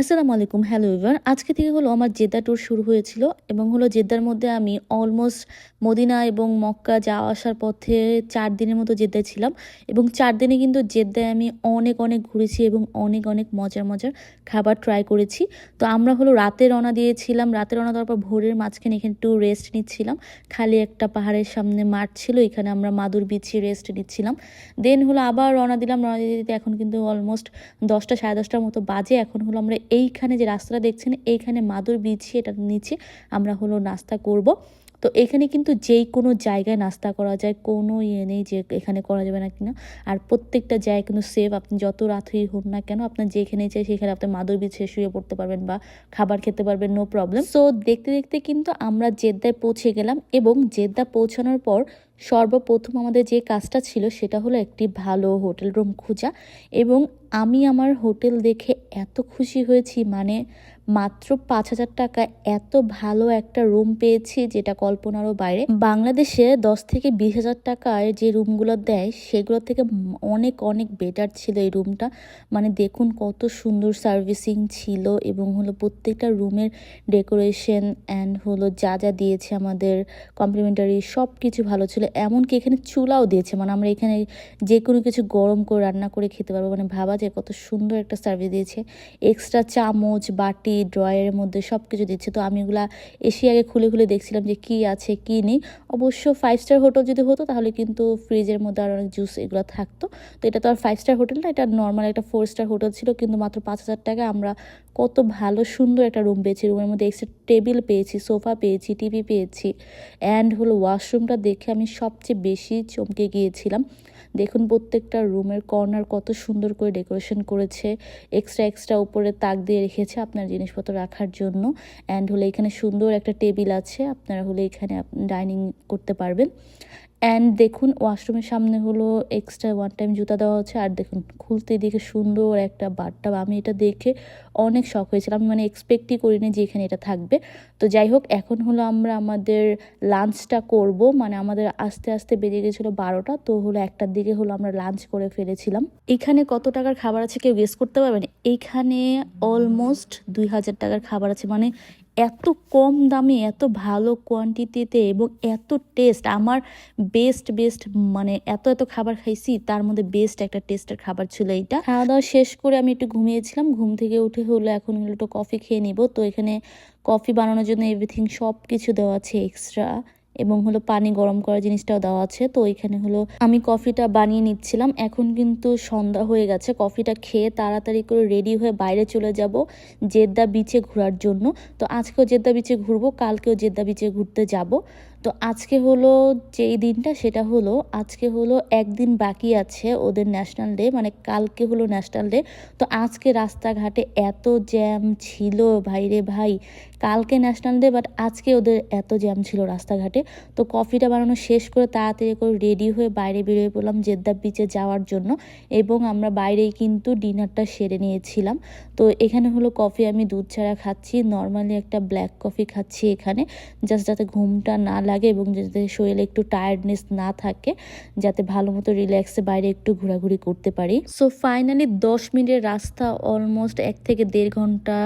আসসালামু আলাইকুম, হ্যালো ইভার আজকে থেকে হলো আমার জেদ্দা ট্যুর শুরু হয়েছিল এবং হলো জেদ্দার মধ্যে আমি অলমোস্ট মদিনা এবং মক্কা যাওয়া আসার পথে চার দিনের মতো জেদ্দায় ছিলাম এবং চার দিনে কিন্তু জেদ্দায় আমি অনেক অনেক ঘুরেছি এবং অনেক অনেক মজার মজার খাবার ট্রাই করেছি। তো আমরা হলো রাতে রওনা দিয়েছিলাম, রাতে রওনা দেওয়ার পর ভোরের মাঝখানে এখানে একটু রেস্ট নিচ্ছিলাম। খালি একটা পাহাড়ের সামনে মাঠ ছিল, এখানে আমরা মাদুর বিছিয়ে রেস্ট নিচ্ছিলাম। দেন হলো আবার রওনা দিলাম, রওনা দিতে এখন কিন্তু অলমোস্ট দশটা, সাড়ে দশটার মতো বাজে। এখন হলো আমরা এইখানে যে রাস্তাটা দেখছেন, এইখানে মাদুর বিছিয়ে এটার নিচে আমরা হলো নাস্তা করব। তো এখানে কিন্তু যেই কোনো জায়গায় নাস্তা করা যায়, কোনো ইয়ে নেই যে এখানে করা যাবে না কিনা। আর প্রত্যেকটা জায়গায় কিন্তু সেফ আপনি যত রাতই হোক না কেন আপনার যেখানে চাই সেখানে আপনি মাদুর বিছিয়ে শুয়ে পড়তে পারবেন বা খাবার খেতে পারবেন নো প্রবলেম সো দেখতে দেখতে কিন্তু আমরা জেদ্দায় পৌঁছে গেলাম এবং জেদ্দা পৌঁছানোর পর সর্বপ্রথম আমাদের যে কাজটা ছিল সেটা হলো একটি ভালো হোটেল রুম খোঁজা এবং আমি আমার হোটেল দেখে এত খুশি হয়েছি মানে মাত্র পাঁচ হাজার টাকা এত ভালো একটা রুম পেয়েছি যেটা কল্পনারও বাইরে। বাংলাদেশে দশ থেকে বিশ হাজার টাকায় যে রুমগুলো দেয় সেগুলো থেকে অনেক অনেক বেটার ছিল এই রুমটা। মানে দেখুন কত সুন্দর সার্ভিসিং ছিল এবং হলো প্রত্যেকটা রুমের ডেকোরেশন অ্যান্ড হলো যা যা দিয়েছে আমাদের কমপ্লিমেন্টারি সব কিছু ভালো ছিল এমনকি এখানে চুলাও দিয়েছে? মানে আমরা এখানে যে কোনো কিছু গরম করে রান্না করে খেতে পারব। মানে ভাবা যায় কত সুন্দর একটা সার্ভিস দিয়েছে। এক্সট্রা চামচ, বাটি ড্রয়ারের মধ্যে সব কিছু দিচ্ছে। তো আমি এগুলা এসে আগে খুলে খুলে দেখছিলাম যে কি আছে, কি নেই। অবশ্য ফাইভ স্টার হোটেল যদি হতো তাহলে কিন্তু ফ্রিজের মধ্যে আর অনেক জুস এগুলো থাকতো। তো এটা তো আর ফাইভ স্টার হোটেল না, এটা নর্মাল একটা ফোর স্টার হোটেল ছিল। কিন্তু মাত্র পাঁচ হাজার টাকা আমরা কত ভালো সুন্দর একটা রুম পেয়েছি। রুমের মধ্যে এক্সট্রা টেবিল পেয়েছি সোফা পেয়েছি টিভি পেয়েছি। অ্যান্ড হলো ওয়াশরুমটা দেখে আমি সবচেয়ে বেশি চমকে গিয়েছিলাম। দেখুন, প্রত্যেকটা রুমের কর্নার কত সুন্দর করে ডেকোরেশন করেছে। এক্সট্রা এক্সট্রা উপরে তাক দিয়ে রেখেছে আপনার জিনিসপত্র রাখার জন্য। অ্যান্ড হলে এখানে সুন্দর একটা টেবিল আছে। আপনারা হলে এখানে ডাইনিং করতে পারবেন। অ্যান্ড দেখুন ওয়াশরুমের সামনে হলো এক্সট্রা ওয়ান টাইম জুতা দেওয়া হচ্ছে। আর দেখুন, খুলতে দেখে সুন্দর একটা বাটটা। আমি এটা দেখে অনেক শখ হয়েছিলাম। মানে এক্সপেক্টই করিনি যে এখানে এটা থাকবে। তো যাই হোক, এখন হলো আমরা আমাদের লাঞ্চটা করব। মানে আমাদের আস্তে আস্তে বেজে গেছিল বারোটা। তো হলো একটার দিকে হলো আমরা লাঞ্চ করে ফেলেছিলাম। এখানে কত টাকার খাবার আছে কেউ গেস করতে পারবেন এইখানে অলমোস্ট দুই হাজার টাকার খাবার আছে। মানে এত কম দামে, এত ভালো কোয়ান্টিটিতে এবং এত টেস্ট আমার বেস্ট বেস্ট মানে এত এত খাবার খাইছি, তার মধ্যে বেস্ট একটা টেস্টের খাবার ছিল এইটা। খাওয়া দাওয়া শেষ করে আমি একটু ঘুমিয়েছিলাম, ঘুম থেকে উঠে হলো এখন একটু কফি খেয়ে নিব। তো এখানে কফি বানানোর জন্য এভরিথিং সব কিছু দেওয়া আছে এক্সট্রা এবং হলো পানি গরম করা জিনিসটাও দেওয়া আছে। তো এখানে হলো আমি কফিটা বানিয়ে নিচ্ছিলাম। এখন কিন্তু সন্ধ্যা হয়ে গেছে। কফিটা খেয়ে তাড়াতাড়ি করে রেডি হয়ে বাইরে চলে যাব জেদ্দা বিচে ঘোরার জন্য। তো আজকেও জেদ্দা বিচে ঘুরবো, কালকেও জেদ্দা বিচে ঘুরতে যাব। তো আজকে হলো যেই দিনটা সেটা হলো, আজকে হলো একদিন বাকি আছে ওদের ন্যাশনাল ডে মানে কালকে হলো ন্যাশনাল ডে তো আজকে রাস্তাঘাটে এত জ্যাম ছিল ভাইরে ভাই। কালকে ন্যাশনাল ডে বাট আজকে ওদের এত জ্যাম ছিল রাস্তাঘাটে। তো কফিটা বানানো শেষ করে তাড়াতাড়ি করে রেডি হয়ে বাইরে বেরিয়ে পড়লাম জেদ্দা বিচে যাওয়ার জন্য। এবং আমরা বাইরেই কিন্তু ডিনারটা সেরে নিয়েছিলাম। তো এখানে হলো কফি আমি দুধ ছাড়া খাচ্ছি নর্মালি একটা ব্ল্যাক কফি খাচ্ছি এখানে। জাস্ট যাতে ঘুমটা না লাগে এবং যাতে শরীরে একটু টায়ার্ডনেস না থাকে, যাতে ভালো মতো রিল্যাক্সে বাইরে একটু ঘোরাঘুরি করতে পারি। সো ফাইনালি দশ মিনিটের রাস্তা অলমোস্ট এক থেকে দেড় ঘণ্টা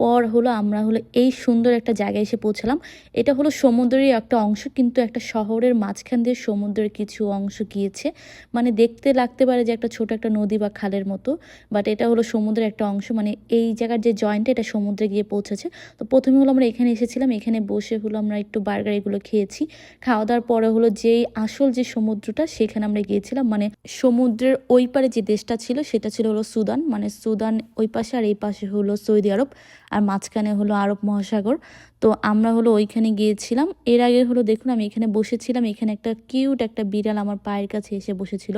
পর হলো আমরা হলো এই সুন্দর একটা জায়গায় এসে পৌঁছালাম। এটা হলো সমুদ্রেরই একটা অংশ, কিন্তু একটা শহরের মাঝখান দিয়ে সমুদ্রের কিছু অংশ গিয়েছে। মানে দেখতে লাগতে পারে যে একটা ছোট একটা নদী বা খালের মতো বাট এটা হলো সমুদ্রের একটা অংশ। মানে এই জায়গার যে জয়েন্টটা এটা সমুদ্রে গিয়ে পৌঁছেছে। তো প্রথমে হলো আমরা এখানে এসেছিলাম, এখানে বসে হলো আমরা একটু বার্গার এগুলো খেয়েছি। খাওয়া দাওয়ার পরে হলো যেই আসল যে সমুদ্রটা, সেখানে আমরা গিয়েছিলাম। মানে সমুদ্রের ওই পারে যে দেশটা ছিল, সেটা ছিল হলো সুদান। মানে সুদান ওই পাশে আর এই পাশে হলো সৌদি আরব। আর মাঝখানে হলো আরব মহাসাগর। তো আমরা হলো ওইখানে গিয়েছিলাম। এর আগে হলো দেখুন, আমি এখানে বসেছিলাম। এখানে একটা কিউট একটা বিড়াল আমার পায়ের কাছে এসে বসেছিল।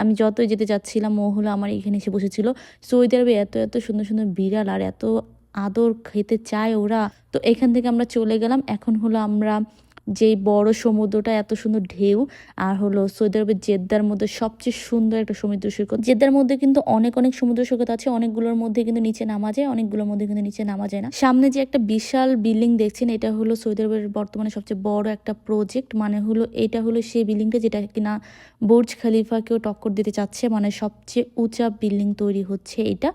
আমি যতই যেতে যাচ্ছিলাম ও হলো আমার এখানে এসে বসেছিল। সৌদি আরবে এত এত সুন্দর সুন্দর বিড়াল আর এত আদর খেতে চায় ওরা। তো এখান থেকে আমরা চলে গেলাম। এখন হলো আমরা যেই বড় সমুদ্রটা এত সুন্দর ঢেউ, আর হলো সৌদি আরবের জেদ্দার মধ্যে সবচেয়ে সুন্দর একটা সমুদ্র সৈকত। জেদ্দার মধ্যে কিন্তু অনেক অনেক সমুদ্র সৈকত আছে, অনেকগুলোর মধ্যে কিন্তু নিচে নামা যায়, অনেকগুলোর মধ্যে কিন্তু নিচে নামা যায় না। সামনে যে একটা বিশাল বিল্ডিং দেখছেন, এটা হলো সৌদি আরবের বর্তমানে সবচেয়ে বড় একটা প্রজেক্ট মানে হলো এটা হলো সেই বিল্ডিংটা যেটা কিনা বুর্জ খালিফাকেও টক্কর দিতে চাচ্ছে মানে সবচেয়ে উঁচা বিল্ডিং তৈরি হচ্ছে এটা।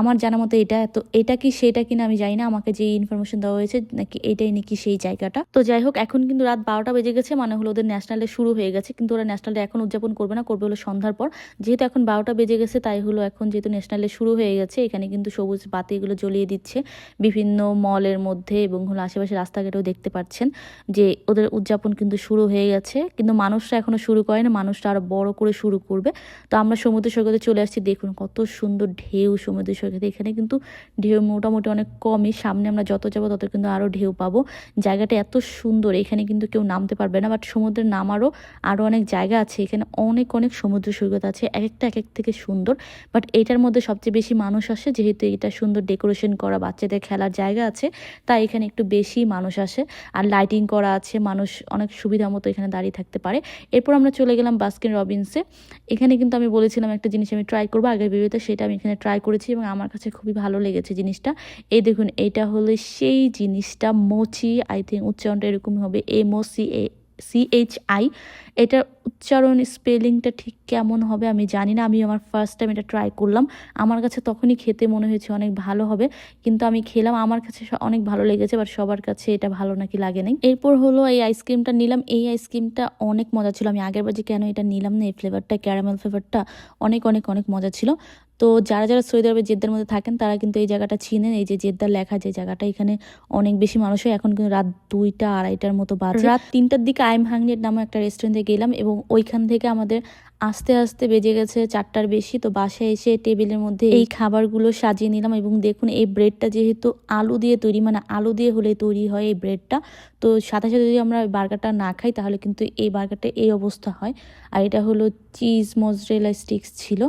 আমার জানা মতো এটা এত, এটা কি সেটা কিনা আমি জানি না, আমাকে যে ইনফরমেশন দেওয়া হয়েছে, নাকি এটাই নাকি সেই জায়গাটা। তো যাই হোক, এখন রাত বারোটা বেজে গেছে মানে হলো ওদের ন্যাশনাল শুরু হয়ে গেছে, কিন্তু ওরা ন্যাশনাল এখন উদযাপন করবে না, করবে হলো সন্ধ্যার পর। যেহেতু এখন বারোটা বেজে গেছে, তাই হলো এখন যেহেতু ন্যাশনাল শুরু হয়ে গেছে, এখানে কিন্তু সবুজ বাতিগুলো জ্বলিয়ে দিচ্ছে বিভিন্ন মলের মধ্যে এবং হলো আশেপাশে রাস্তাঘাটেও দেখতে পাচ্ছেন যে ওদের উদযাপন কিন্তু শুরু হয়ে গেছে। কিন্তু মানুষরা এখনও শুরু করে না, মানুষরা আরও বড় করে শুরু করবে। তো আমরা সমুদ্র সৈকতে চলে আসছি, দেখুন কত সুন্দর ঢেউ সমুদ্র সৈকতে। এখানে কিন্তু ঢেউ মোটামুটি অনেক কমই, সামনে আমরা যত যাব তত কিন্তু আরও ঢেউ পাবো। জায়গাটা এত সুন্দর, এখানে কিন্তু কেউ নামতে পারবে না বাট সমুদ্রে নামারও আরও অনেক জায়গা আছে, এখানে অনেক অনেক সমুদ্র সৈকত আছে, এক একটা, এক এক থেকে সুন্দর বাট এটার মধ্যে সবচেয়ে বেশি মানুষ আসে, যেহেতু এটা সুন্দর ডেকোরেশন করা, বাচ্চাদের খেলার জায়গা আছে, তাই এখানে একটু বেশি মানুষ আসে, আর লাইটিং করা আছে, মানুষ অনেক সুবিধা মতো এখানে দাঁড়িয়ে থাকতে পারে। এরপর আমরা চলে গেলাম বাস্কিন রবিনসে এখানে কিন্তু আমি বলেছিলাম একটা জিনিস আমি ট্রাই করব আগের ভিডিওতে সেটা আমি এখানে ট্রাই করেছি এবং আমার কাছে খুবই ভালো লেগেছে জিনিসটা। এই দেখুন, এটা হলে সেই জিনিসটা মোচি আই থিঙ্ক উচ্চারণটা এরকম হবে M O C A C H I এটার উচ্চারণ স্পেলিংটা ঠিক কেমন হবে আমি জানি না, আমি আমার ফার্স্ট টাইম এটা ট্রাই করলাম। আমার কাছে তখনই খেতে মনে হয়েছে অনেক ভালো হবে, কিন্তু আমি খেলাম, আমার কাছে অনেক ভালো লেগেছে বাট সবার কাছে এটা ভালো নাকি লাগে নাই। এরপর হলো এই আইসক্রিমটা নিলাম, এই আইসক্রিমটা অনেক মজা ছিল। আমি আগের বাজে কেন এটা নিলাম না, এই ফ্লেভারটা ক্যারামেল ফ্লেভারটা অনেক অনেক অনেক মজা ছিল। তো যারা যারা সৌদি আরবের জেদ্দার মধ্যে থাকেন, তারা কিন্তু এই জায়গাটা চিনেন। এই যে জেদ্দার লেখা যে জায়গাটা, এখানে অনেক বেশি মানুষ হয় এখন কিন্তু রাত দুইটা, আড়াইটার মতো বাজে। রাত তিনটার দিকে আইম হাংনির নামে একটা রেস্টুরেন্টে গেলাম এবং ওইখান থেকে আমাদের আস্তে আস্তে বেজে গেছে চারটার বেশি। তো বাসায় এসে টেবিলের মধ্যে এই খাবারগুলো সাজিয়ে নিলাম এবং দেখুন এই ব্রেডটা যেহেতু আলু দিয়ে তৈরি মানে আলু দিয়ে হলে তৈরি হয় এই ব্রেডটা তো সাথে সাথে যদি আমরা বার্গারটা না খাই, তাহলে কিন্তু এই বার্গারটা এই অবস্থা হয়। আর এটা হলো চিজ মজরেলা স্টিক্স ছিল।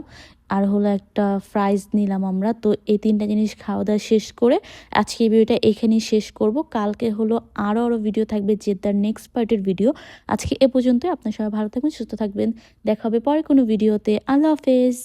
আর হলো একটা ফ্রাইজ নিলাম আমরা। তো এই তিনটা জিনিস খাওয়া দাওয়া শেষ করে আজকে এই ভিডিওটা এখানেই শেষ করব। কালকে হলো আরও আরও ভিডিও থাকবে জেদ্দার নেক্সট পার্টের ভিডিও আজকে এ পর্যন্ত আপনার সবাই ভালো থাকবেন, সুস্থ থাকবেন। দেখা হবে পরে কোনো ভিডিওতে আল্লাহ হাফেজ।